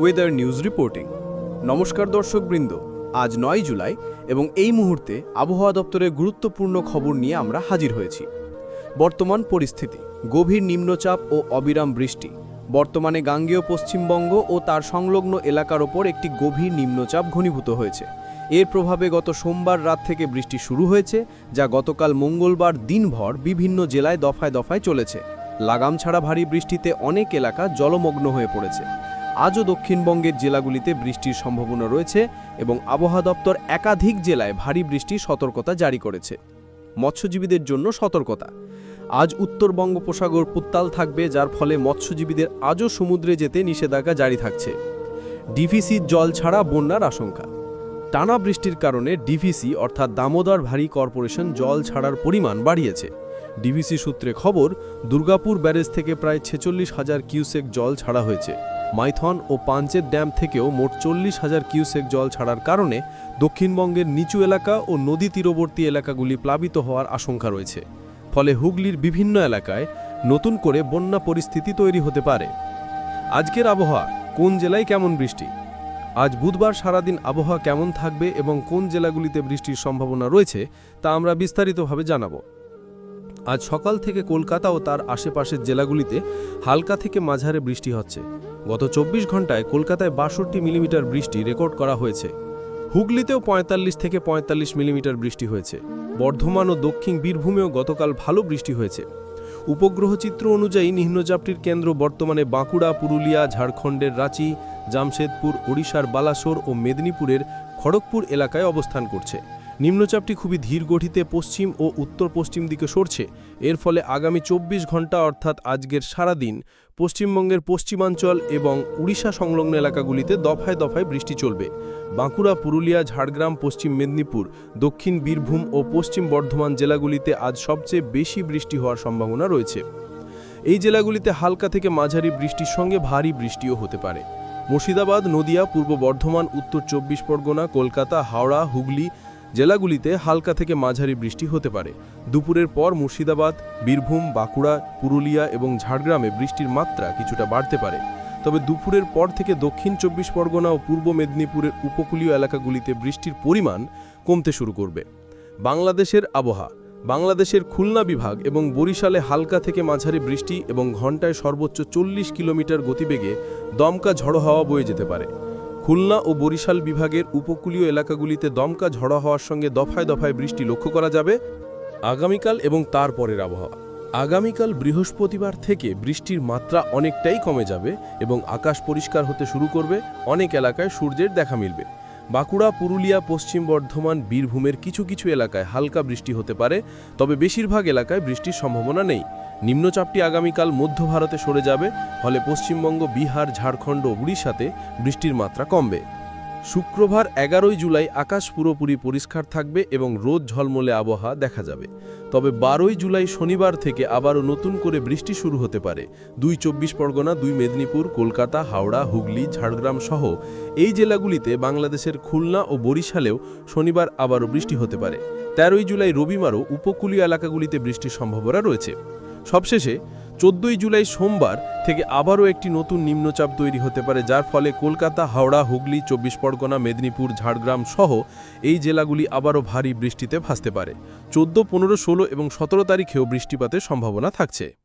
Weather news reporting নমস্কার দর্শকবৃন্দ, আজ নয় জুলাই এবং এই মুহূর্তে আবহাওয়া দপ্তরের গুরুত্বপূর্ণ খবর নিয়ে আমরা হাজির হয়েছি। বর্তমান পরিস্থিতি, গভীর নিম্নচাপ ও অবিরাম বৃষ্টি, বর্তমানে গাঙ্গেয় পশ্চিমবঙ্গ ও তার সংলগ্ন এলাকার ওপর একটি গভীর নিম্নচাপ ঘনীভূত হয়েছে। এর প্রভাবে গত সোমবার রাত থেকে বৃষ্টি শুরু হয়েছে, যা গতকাল মঙ্গলবার দিনভর বিভিন্ন জেলায় দফায় দফায় চলেছে। লাগাম ছাড়া ভারী বৃষ্টিতে অনেক এলাকা জলমগ্ন হয়ে পড়েছে। আজও দক্ষিণবঙ্গের জেলাগুলিতে বৃষ্টির সম্ভাবনা রয়েছে এবং আবহাওয়া দপ্তর একাধিক জেলায় ভারী বৃষ্টির সতর্কতা জারি করেছে। মৎস্যজীবীদের জন্য সতর্কতা। আজ উত্তর বঙ্গোপসাগর পুত্তাল থাকবে, যার ফলে মৎস্যজীবীদের আজও সমুদ্রে যেতে নিষেধাজ্ঞা জারি থাকছে। ডিভিসির জল ছাড়া বন্যার আশঙ্কা। টানা বৃষ্টির কারণে ডিভিসি অর্থাৎ দামোদর ভারী কর্পোরেশন জল ছাড়ার পরিমাণ বাড়িয়েছে। ডিভিসি সূত্রে খবর, দুর্গাপুর ব্যারেজ থেকে প্রায় ছেচল্লিশ হাজার কিউসেক জল ছাড়া হয়েছে। মাইথন ও পাঞ্চেত ড্যাম থেকেও মোট চল্লিশ হাজার কিউসেক জল ছাড়ার কারণে দক্ষিণবঙ্গের নিচু এলাকা ও নদী তীরবর্তী এলাকাগুলি প্লাবিত হওয়ার আশঙ্কা রয়েছে। ফলে হুগলির বিভিন্ন এলাকায় নতুন করে বন্যা পরিস্থিতি তৈরি হতে পারে। আজকের আবহাওয়া, কোন জেলায় কেমন বৃষ্টি? আজ বুধবার সারাদিন আবহাওয়া কেমন থাকবে এবং কোন জেলাগুলিতে বৃষ্টির সম্ভাবনা রয়েছে, তা আমরা বিস্তারিতভাবে জানাব। আজ সকাল থেকে কলকাতা ও তার আশেপাশের জেলাগুলিতে হালকা থেকে মাঝারে বৃষ্টি হচ্ছে। গত চব্বিশ ঘন্টায় কলকাতায় বাষট্টি মিলিমিটার বৃষ্টি রেকর্ড করা হয়েছে। হুগলিতেও পঁয়তাল্লিশ থেকে পঁয়তাল্লিশ মিলিমিটার বৃষ্টি হয়েছে। বর্ধমান ও দক্ষিণ বীরভূমেও গতকাল ভালো বৃষ্টি হয়েছে। উপগ্রহ চিত্র অনুযায়ী নিম্নচাপটির কেন্দ্র বর্তমানে বাঁকুড়া, পুরুলিয়া, ঝাড়খণ্ডের রাঁচি, জামশেদপুর, ওড়িশার বালাসোর ও মেদিনীপুরের খড়গপুর এলাকায় অবস্থান করছে। নিম্নচাপটি খুবই ধীর গঠিতে পশ্চিম ও উত্তর পশ্চিম দিকে সরছে। এর ফলে আগামী চব্বিশ ঘণ্টা অর্থাৎ আজকের সারাদিন পশ্চিমবঙ্গের পশ্চিমাঞ্চল এবং উড়িষ্যা সংলগ্ন এলাকাগুলিতে দফায় দফায় বৃষ্টি চলবে। বাঁকুড়া, পুরুলিয়া, ঝাড়গ্রাম, পশ্চিম মেদিনীপুর, দক্ষিণ বীরভূম ও পশ্চিম বর্ধমান জেলাগুলিতে আজ সবচেয়ে বেশি বৃষ্টি হওয়ার সম্ভাবনা রয়েছে। এই জেলাগুলিতে হালকা থেকে মাঝারি বৃষ্টির সঙ্গে ভারী বৃষ্টিও হতে পারে। মুর্শিদাবাদ, নদিয়া, পূর্ব বর্ধমান, উত্তর চব্বিশ পরগনা, কলকাতা, হাওড়া, হুগলি জেলাগুলিতে হালকা থেকে মাঝারি বৃষ্টি হতে পারে। দুপুরের পর মুর্শিদাবাদ, বীরভূম, বাঁকুড়া, পুরুলিয়া এবং ঝাড়গ্রামে বৃষ্টির মাত্রা কিছুটা বাড়তে পারে। তবে দুপুরের পর থেকে দক্ষিণ চব্বিশ পরগনা ও পূর্ব মেদিনীপুরের উপকূলীয় এলাকাগুলিতে বৃষ্টির পরিমাণ কমতে শুরু করবে। বাংলাদেশের আবহাওয়া। বাংলাদেশের খুলনা বিভাগ এবং বরিশালে হালকা থেকে মাঝারি বৃষ্টি এবং ঘন্টায় সর্বোচ্চ চল্লিশ কিলোমিটার গতিবেগে দমকা ঝড়ো হাওয়া বয়ে যেতে পারে। খুলনা ও বরিশাল বিভাগের উপকূলীয় এলাকাগুলিতে দমকা ঝড়া হওয়ার সঙ্গে দফায় দফায় বৃষ্টি লক্ষ্য করা যাবে আগামীকাল এবং তার পরের আবহাওয়া। আগামীকাল বৃহস্পতিবার থেকে বৃষ্টির মাত্রা অনেকটাই কমে যাবে এবং আকাশ পরিষ্কার হতে শুরু করবে, অনেক এলাকায় সূর্যের দেখা মিলবে। বাঁকুড়া, পুরুলিয়া, পশ্চিম বর্ধমান, বীরভূমের কিছু কিছু এলাকায় হালকা বৃষ্টি হতে পারে, তবে বেশিরভাগ এলাকায় বৃষ্টির সম্ভাবনা নেই। নিম্নচাপটি আগামীকাল মধ্য ভারতে সরে যাবে, ফলে পশ্চিমবঙ্গ, বিহার, ঝাড়খণ্ড ও উড়িষ্যাতে বৃষ্টির মাত্রা কমবে। শুক্রবার এগারোই জুলাই আকাশ পুরোপুরি পরিষ্কার থাকবে এবং রোদ ঝলমলে আবহাওয়া দেখা যাবে। তবে বারোই জুলাই শনিবার থেকে আবারও নতুন করে বৃষ্টি শুরু হতে পারে। দুই চব্বিশ পরগনা, দুই মেদিনীপুর, কলকাতা, হাওড়া, হুগলি, ঝাড়গ্রাম সহ এই জেলাগুলিতে বাংলাদেশের খুলনা ও বরিশালেও শনিবার আবারও বৃষ্টি হতে পারে। তেরোই জুলাই রবিবারও উপকূলীয় এলাকাগুলিতে বৃষ্টির সম্ভাবনা রয়েছে। সবশেষে চোদ্দই জুলাই সোমবার থেকে আবারও একটি নতুন নিম্নচাপ তৈরি হতে পারে, যার ফলে কলকাতা, হাওড়া, হুগলি, চব্বিশ পরগনা, মেদিনীপুর, ঝাড়গ্রাম সহ এই জেলাগুলি আবারও ভারী বৃষ্টিতে ভাসতে পারে। চোদ্দ, পনেরো, ষোলো এবং সতেরো তারিখেও বৃষ্টিপাতের সম্ভাবনা থাকছে।